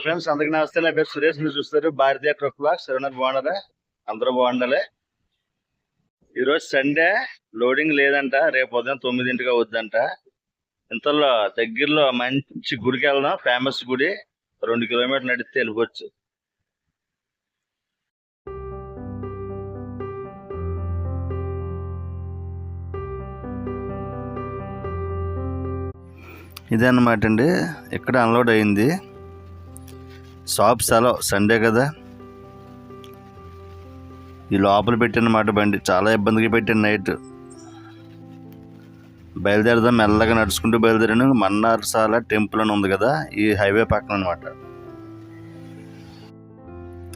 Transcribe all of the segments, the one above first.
Friends అందరికి నమస్తే. నా పేరు సురేష్. మీరు చూస్తారు భారతీయ ట్రక్ బ్లాగ్. సరేనా బాగున్నారా? అందరూ బాగుండాలి. ఈరోజు సండే. లోడింగ్ లేదంట. రేపు ఉదయం తొమ్మిదింటిగా వద్దంట ఇంతలో దగ్గరలో మంచి గుడికి వెళ్దాం. ఫేమస్ గుడి. రెండు కిలోమీటర్లు నడిస్తే వెళ్ళిపోవచ్చు. ఇదే అన్నమాట అండి ఇక్కడ అన్లోడ్ అయింది. షాప్ సెలవు సండే కదా. ఈ లోపల పెట్టినమాట బండి చాలా ఇబ్బందిగా పెట్టాను నైట్. బయలుదేరదాం మెల్లగా నడుచుకుంటూ బయలుదేరాను. మన్నార్సాల టెంపుల్ అని ఉంది కదా ఈ హైవే పక్కన అనమాట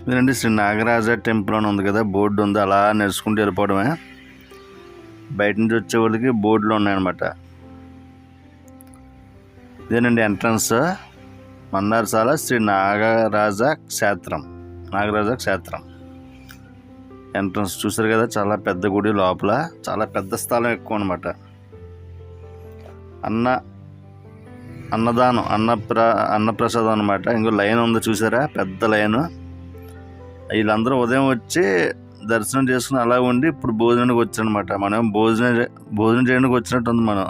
ఇదండి శ్రీ నాగరాజ టెంపుల్ అని ఉంది కదా బోర్డు ఉంది అలా నడుచుకుంటూ వెళ్ళిపోవడమే. బయట నుంచి వచ్చే వాళ్ళకి బోర్డులు ఉన్నాయన్నమాట. ఇదేనండి ఎంట్రన్స్. మన్నార్సాల శ్రీ నాగరాజ క్షేత్రం. నాగరాజ క్షేత్రం. ఎంట్రన్స్ చూసారు కదా చాలా పెద్ద గుడి లోపల చాలా పెద్ద స్థలం ఎక్కువ అనమాట అన్న అన్నదానం అన్నప్ర అన్నప్రసాదం అనమాట ఇంకో లైన్ ఉంది చూసారా పెద్ద లైన్. వీళ్ళందరూ ఉదయం వచ్చి దర్శనం చేసుకుని అలా ఉండి ఇప్పుడు భోజనానికి వచ్చానమాట మనం భోజనం భోజనం చేయడానికి వచ్చినట్టు ఉంది మనం.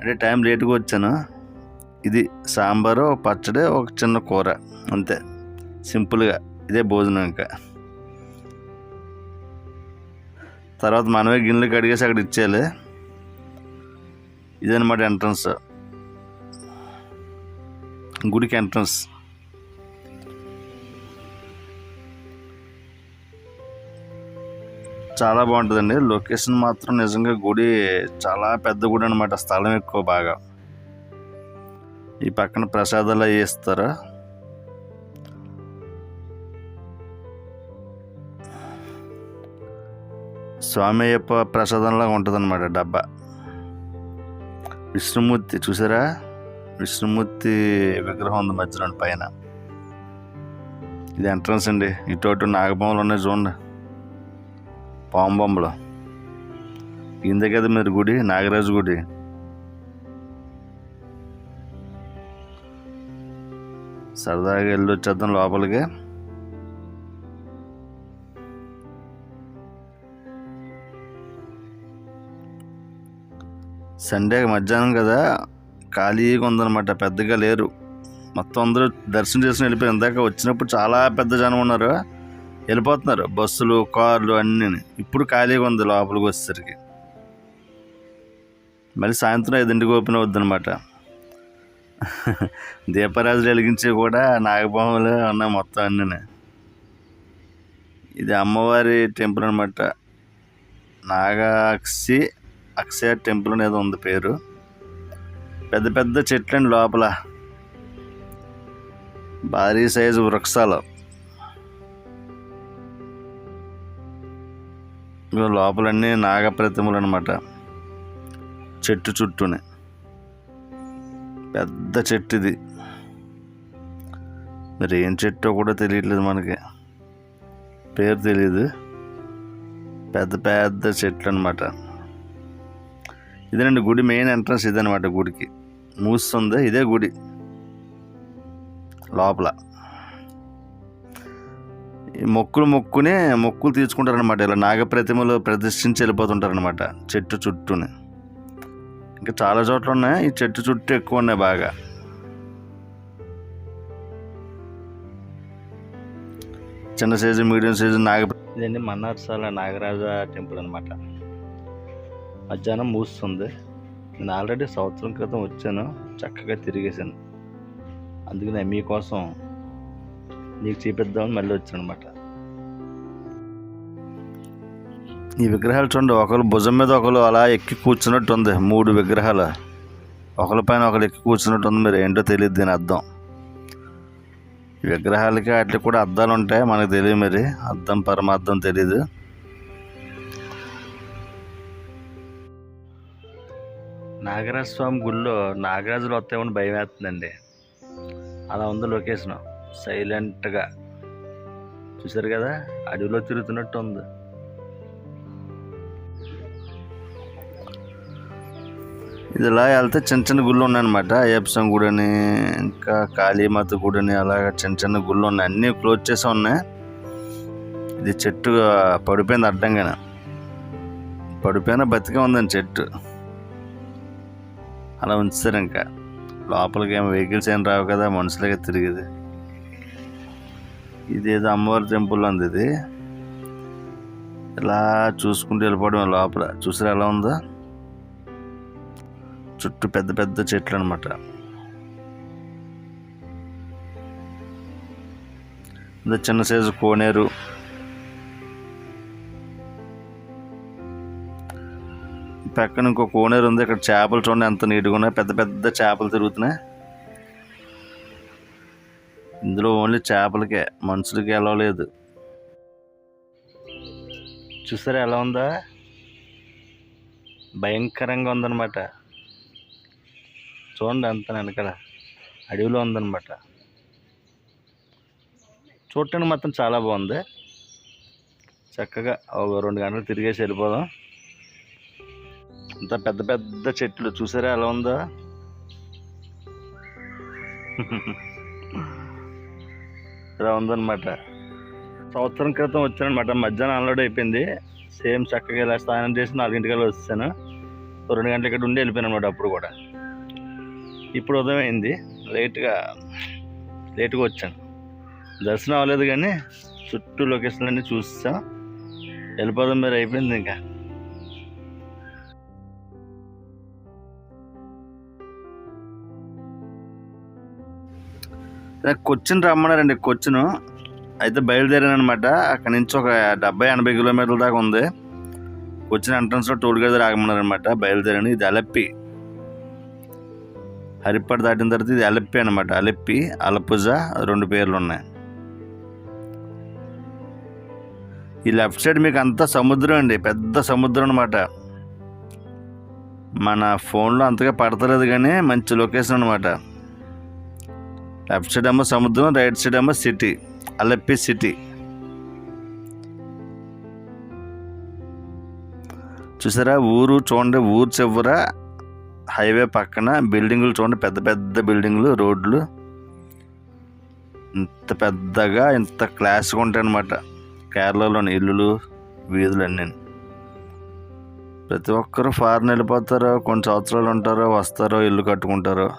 అంటే టైం లేట్గా వచ్చాను. ఇది సాంబారు పచ్చడి ఒక చిన్న కూర. అంతే. సింపుల్గా. ఇదే భోజనం ఇంకా. తర్వాత మనమే గిన్నెలు కడిగేసి అక్కడ ఇచ్చేయాలి. ఇదనమాట ఎంట్రన్స్. గుడికి ఎంట్రన్స్. చాలా బాగుంటుందండి. లొకేషన్ మాత్రం నిజంగా గుడి చాలా పెద్ద గుడి అనమాట స్థలం ఎక్కువ బాగా. ఈ పక్కన ప్రసాదాలు అవి ఇస్తారు? స్వామి అయ్యప్ప ప్రసాదంలాగా ఉంటుంది అనమాట డబ్బా. విష్ణుమూర్తి చూసారా? విష్ణుమూర్తి విగ్రహం ఉంది మధ్యలో పైన. ఇది ఎంట్రన్స్ అండి. ఇటు అటు నాగబొమ్మలు ఉన్నాయి చూడండి. పాము బొమ్మలు. ఇందే కదా మీరు గుడి నాగరాజు గుడి. సరదాగా వెళ్ళి వచ్చేద్దాం లోపలికి. సండే మధ్యాహ్నం కదా ఖాళీగా ఉందన్నమాట పెద్దగా లేరు. మొత్తం అందరూ దర్శనం చేసుకుని వెళ్ళిపోయారు. ఇందాక వచ్చినప్పుడు చాలా పెద్ద జనం ఉన్నారు. వెళ్ళిపోతున్నారు. బస్సులు కార్లు అన్నీ ఇప్పుడు ఖాళీగా ఉంది లోపలికి వచ్చేసరికి. మళ్ళీ సాయంత్రం ఐదింటికి ఓపెన్ అవుద్ది అనమాట దీపరాజులు వెలిగించి కూడా నాగభాములు ఉన్నాయి మొత్తం అన్నీ ఇది అమ్మవారి టెంపుల్ అనమాట నాగాక్షి అక్షయ టెంపుల్ అనేది ఉంది పేరు. పెద్ద పెద్ద చెట్లండి లోపల. భారీ సైజు వృక్షాలు. లోపలన్నీ నాగప్రతిమలు అనమాట చెట్టు చుట్టూనే. పెద్ద చెట్టు ఇది. మరి ఏం చెట్టో కూడా తెలియట్లేదు మనకి. పేరు తెలియదు పెద్ద పెద్ద చెట్లు అనమాట ఇదేనండి గుడి మెయిన్ ఎంట్రన్స్ ఇదనమాట గుడికి. మూస్తుంది ఇదే గుడి. లోపల. ఈ మొక్కులు మొక్కునే మొక్కులు తీర్చుకుంటారనమాట ఇలా నాగప్రతిమలు ప్రదర్శించి వెళ్ళిపోతుంటారనమాట చెట్టు చుట్టూనే. ఇంకా చాలా చోట్ల ఉన్నాయి ఈ చెట్టు చుట్టూ ఎక్కువ ఉన్నాయి బాగా. చిన్న సైజు మీడియం సైజు నాగ ఇదండి మన్నార్సాల నాగరాజ టెంపుల్ అనమాట మధ్యాహ్నం మూస్తుంది. నేను ఆల్రెడీ సంవత్సరం క్రితం వచ్చాను. చక్కగా తిరిగేసాను అందుకనే మీకోసం నీకు చూపిద్దామని మళ్ళీ వచ్చాను అనమాట ఈ విగ్రహాలు చూడండి ఒకరు భుజం మీద ఒకరు అలా ఎక్కి కూర్చున్నట్టు ఉంది మూడు విగ్రహాలు. ఒకరి పైన ఒకరు ఎక్కి కూర్చున్నట్టు ఉంది మీరు ఏంటో తెలియదు దీని అర్థం. ఈ విగ్రహాలకి వాటికి కూడా అద్దాలు ఉంటాయి మనకు తెలియదు మరి అర్థం పరమార్థం తెలియదు నాగరాజ స్వామి గుళ్ళో నాగరాజులు వస్తాయని భయం వేస్తుందండి. అలా ఉంది లొకేషన్ సైలెంట్గా చూసారు కదా అడవిలో తిరుగుతున్నట్టు ఉంది ఇది ఇలా వెళ్తే చిన్న చిన్న గుళ్ళు ఉన్నాయన్నమాట. అయ్యప్పసం గుడి అని ఇంకా కాళీమాత గుడి అని అలాగ చిన్న చిన్న గుళ్ళు ఉన్నాయి. అన్నీ క్లోజ్ చేసి ఉన్నాయి. ఇది చెట్టు పడిపోయింది అడ్డంగానే. పడిపోయిన బతికే ఉందండి చెట్టు. అలా ఉంచుతారు ఇంకా. లోపలికి ఏం వెహికల్స్ ఏం రావు కదా మనుషులకే తిరిగేది. ఇదేదో అమ్మవారి టెంపుల్ ఉంది ఇది. ఇలా చూసుకుంటూ వెళ్ళిపోవడం లోపల. చూసారా ఎలా ఉందో? చుట్టూ పెద్ద పెద్ద చెట్లు అనమాట చిన్న సైజు కోనేరు. పక్కన ఇంకో కోనేరు ఉంది. ఇక్కడ చేపలు చూడండి ఎంత నీట్గా ఉన్నాయి. పెద్ద పెద్ద చేపలు తిరుగుతున్నాయి. ఇందులో ఓన్లీ చేపలకే మనుషులకి ఎలా లేదు. చూసారా ఎలా ఉందా? భయంకరంగా ఉందన్నమాట. చూడండి అంత వెనకాల అడవిలో ఉందన్నమాట. చూడటానికి మాత్రం చాలా బాగుంది. చక్కగా ఒక రెండు గంటలు తిరిగేసి వెళ్ళిపోదాం. అంత పెద్ద పెద్ద చెట్లు చూసారా ఎలా ఉందో? ఇలా ఉందన్నమాట. సంవత్సరం క్రితం వచ్చానమాట మధ్యాహ్నం అన్లోడ్ అయిపోయింది. సేమ్ చక్కగా ఇలా స్నానం చేసి నాలుగింటికల్లా వచ్చాను రెండు గంటలు ఇక్కడ ఉండి వెళ్ళిపోయాను అనమాట అప్పుడు కూడా. ఇప్పుడు ఉదయం అయింది లేట్గా లేట్గా వచ్చాను. దర్శనం అవ్వలేదు కానీ చుట్టూ లొకేషన్ అన్ని చూసాం. వెళ్ళిపోదాం మీరు అయిపోయింది ఇంకా. కొచ్చిన్ రమ్మన్నారండి కొచ్చిన్. అయితే బయలుదేరాను అనమాట నుంచి ఒక డెబ్బై ఎనభై కిలోమీటర్ల దాకా ఉంది. కొచ్చిన్ ఎంట్రన్స్లో టోల్ గేట్ దగ్గర ఆగమన్నారనమాట బయలుదేరాను ఇది అలప్పి. హరిప్పటి దాటిన తర్వాత ఇది అలెప్పి అనమాట అలెప్పి అలపుజ రెండు పేర్లు ఉన్నాయి. ఈ లెఫ్ట్ సైడ్ మీకు అంతా సముద్రం అండి. పెద్ద సముద్రం అనమాట మన ఫోన్లో అంతగా పడతలేదు కానీ మంచి లొకేషన్ అనమాట లెఫ్ట్ సైడ్ ఏమో సముద్రం రైట్ సైడ్ ఏమో సిటీ. అలెప్పి సిటీ. చూసారా? ఊరు చూడండి ఊరు చివర హైవే పక్కన బిల్డింగులు చూడండి పెద్ద పెద్ద బిల్డింగులు రోడ్లు. ఇంత పెద్దగా ఇంత క్లాస్గా ఉంటాయి అనమాట కేరళలోని ఇల్లులు వీధులు అన్నీ ప్రతి ఒక్కరు ఫారెన్ వెళ్ళిపోతారో కొన్ని సంవత్సరాలు ఉంటారో వస్తారో ఇల్లు కట్టుకుంటారో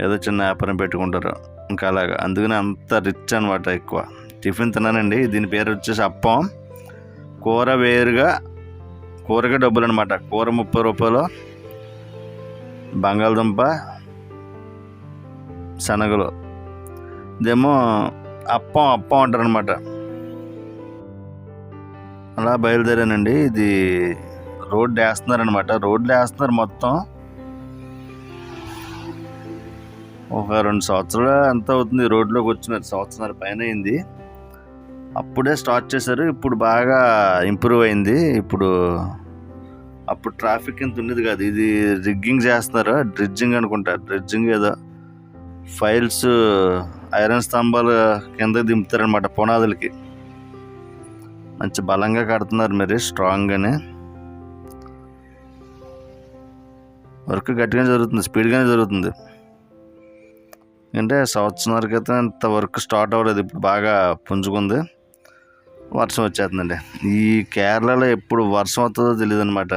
ఏదో చిన్న వ్యాపారం పెట్టుకుంటారు ఇంకా అలాగా. అందుకని అంత రిచ్ అనమాట ఎక్కువ. టిఫిన్ తిన్నానండి దీని పేరు వచ్చేసి అప్పం. కూర వేరుగా కూరగా డబ్బులు అనమాట కూర ముప్పై రూపాయలు బంగాళదుంప శనగలు. ఇదేమో అప్పం అప్పం అంటారు అనమాట అలా బయలుదేరానండి. ఇది రోడ్డు వేస్తున్నారనమాట రోడ్లు వేస్తున్నారు మొత్తం. ఒక రెండు సంవత్సరాలు ఎంత అవుతుంది రోడ్లోకి వచ్చినారు. సంవత్సరాల పైన అయింది. అప్పుడే స్టార్ట్ చేశారు. ఇప్పుడు బాగా ఇంప్రూవ్ అయింది. ఇప్పుడు అప్పుడు ట్రాఫిక్ ఎంత ఉండేది కాదు. ఇది రిగ్గింగ్ చేస్తున్నారు? డ్రిడ్జింగ్ అనుకుంటా. డ్రిడ్జింగ్ ఏదో ఫైల్స్ ఐరన్ స్తంభాలు కింద దింపుతారనమాట పునాదులకి. మంచి బలంగా కడుతున్నారు మరి స్ట్రాంగ్గానే వర్క్ గట్టిగా జరుగుతుంది స్పీడ్గానే జరుగుతుంది. అంటే సంవత్సరాల క్రితం ఇంత వర్క్ స్టార్ట్ అవ్వలేదు. ఇప్పుడు బాగా పుంజుకుంది. వర్షం వచ్చేస్తుందండి. ఈ కేరళలో ఎప్పుడు వర్షం వస్తుందో తెలియదు అనమాట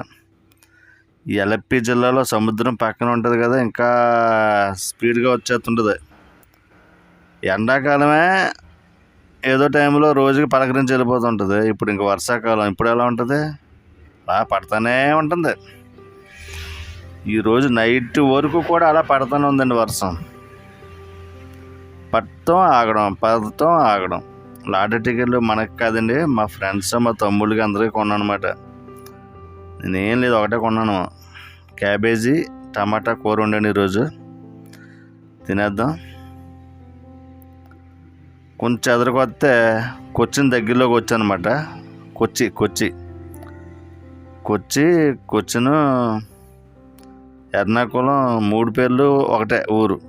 ఈ ఎలప్పి జిల్లాలో సముద్రం పక్కన ఉంటుంది కదా ఇంకా స్పీడ్గా వచ్చేస్తుంటుంది. ఎండాకాలమే ఏదో టైంలో రోజుకి పలకరించి వెళ్ళిపోతుంటుంది. ఇప్పుడు ఇంకా వర్షాకాలం ఇప్పుడు ఎలా ఉంటుంది? అలా పడతానే ఉంటుంది. ఈరోజు నైట్ వరకు కూడా అలా పడతానే ఉందండి వర్షం. పట్టడం ఆగడం పడటం ఆగడం. లాటరీ టికెట్లు మనకు కాదండి మా ఫ్రెండ్స్ మా తమ్ముళ్ళకి అందరికీ కొన్నాను అనమాట నేనేం లేదు ఒకటే కొన్నాను. క్యాబేజీ టమాటా కూర వండాను ఈరోజు. తినేద్దాం. కొంచెం ఎదురుకొస్తే కొచ్చిన్ దగ్గరలోకి వచ్చానమాట. కొచ్చి కొచ్చి. కొచ్చి కొచ్చిను ఎర్నాకుళం మూడు పేర్లు ఒకటే ఊరు.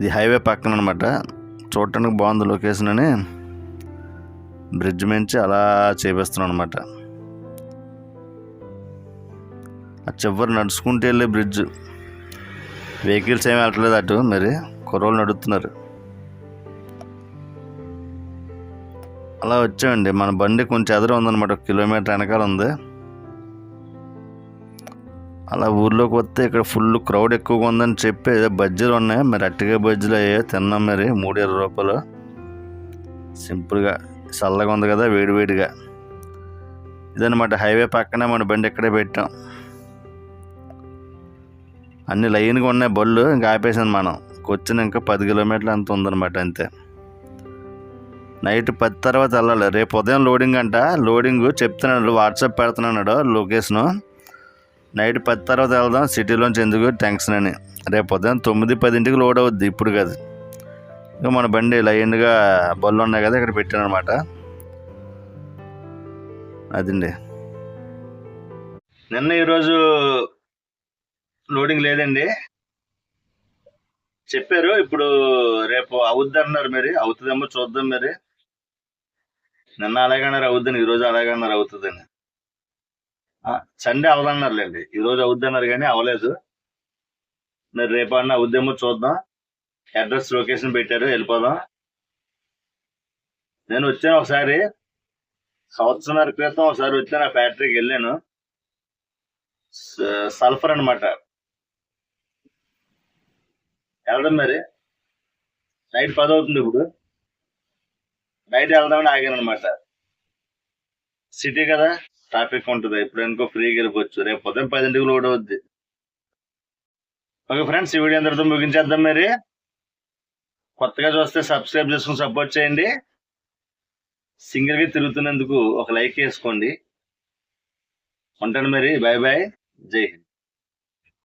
ఇది హైవే పక్కన అనమాట చూడటానికి బాగుంది లొకేషన్ అని. బ్రిడ్జ్ మించి అలా చేపేస్తున్నాం అనమాట ఆ చివరి నడుచుకుంటూ వెళ్ళే బ్రిడ్జ్. వెహికల్స్ ఏమి వెళ్ళట్లేదు అటు మరి కుర్రోళ్ళు నడుపుతున్నారు. అలా వచ్చామండి. మన బండి కొంచెం ఎదురు ఉందన్నమాట. ఒక కిలోమీటర్ వెనకాల ఉంది. అలా ఊర్లోకి వస్తే ఇక్కడ ఫుల్ క్రౌడ్ ఎక్కువగా ఉందని చెప్పి ఏదో బజ్జీలు ఉన్నాయి. మరి అట్టిగా బజ్జీలు అయ్యే తిన్నాం మరి. మూడు ఇరవై రూపాయలు. సింపుల్గా చల్లగా ఉంది కదా వేడివేడిగా ఇదన్నమాట హైవే పక్కనే మన బండి ఇక్కడే పెట్టాం. అన్ని లైన్గా ఉన్నాయి బళ్ళు ఇంకా ఆపేసాను మనం. వచ్చిన ఇంకా పది కిలోమీటర్లు అంత ఉందన్నమాట అంతే. నైట్ పది తర్వాత వెళ్ళాలి. రేపు ఉదయం లోడింగ్ అంట. లోడింగ్ చెప్తున్నాడు వాట్సాప్ పెడుతున్నాడు లొకేషను. నైట్ పది తర్వాత వెళ్దాం సిటీలోంచి ఎందుకు టెన్షన్ అని రేపు ఉదయం తొమ్మిది పదింటికి లోడ్ అవుద్ది ఇప్పుడు కాదు. ఇక మన బండి లైన్గా బళ్ళు ఉన్నాయి కదా ఇక్కడ పెట్టాను అనమాట అదండి. నిన్న ఈరోజు లోడింగ్ లేదండి. చెప్పారు ఇప్పుడు రేపు అవుద్ది అన్నారు మరి. అవుతుందేమో చూద్దాం మరి. నిన్న అలాగన్నారు అవుద్దని. ఈరోజు అలాగన్నారు అన్నారు అవుతుందని సండే అవదన్నారులేండి. ఈ రోజు అవుద్ది అన్నారు కానీ అవలేదు. మరి రేపు అన్న అవుద్దేమో చూద్దాం. అడ్రస్ లొకేషన్ పెట్టారు. వెళ్ళిపోదాం. నేను వచ్చాను ఒకసారి. సంవత్సరం క్రితం ఒకసారి వచ్చాను ఆ ఫ్యాక్టరీకి వెళ్ళాను. సల్ఫర్ అన్నమాట. వెళ్దాం మరి. నైట్ పది అవుతుంది ఇప్పుడు. నైట్ వెళ్దామని ఆగాను అనమాట సిటీ కదా ట్రాఫిక్ ఉంటుంది. ఇప్పుడు ఎందుకో ఫ్రీగా వెళ్ళిపోవచ్చు. రేపు ఉదయం పదింటికి లోడ్ అవుద్ది. ఓకే ఫ్రెండ్స్ ఈ వీడియో అందరితో ముగించేద్దాం మరి. కొత్తగా చూస్తే సబ్స్క్రైబ్ చేసుకుని సపోర్ట్ చేయండి. సింగిల్గా తిరుగుతున్నందుకు ఒక లైక్ వేసుకోండి. ఉంటాను మరి. బాయ్ బాయ్ జై హింద్.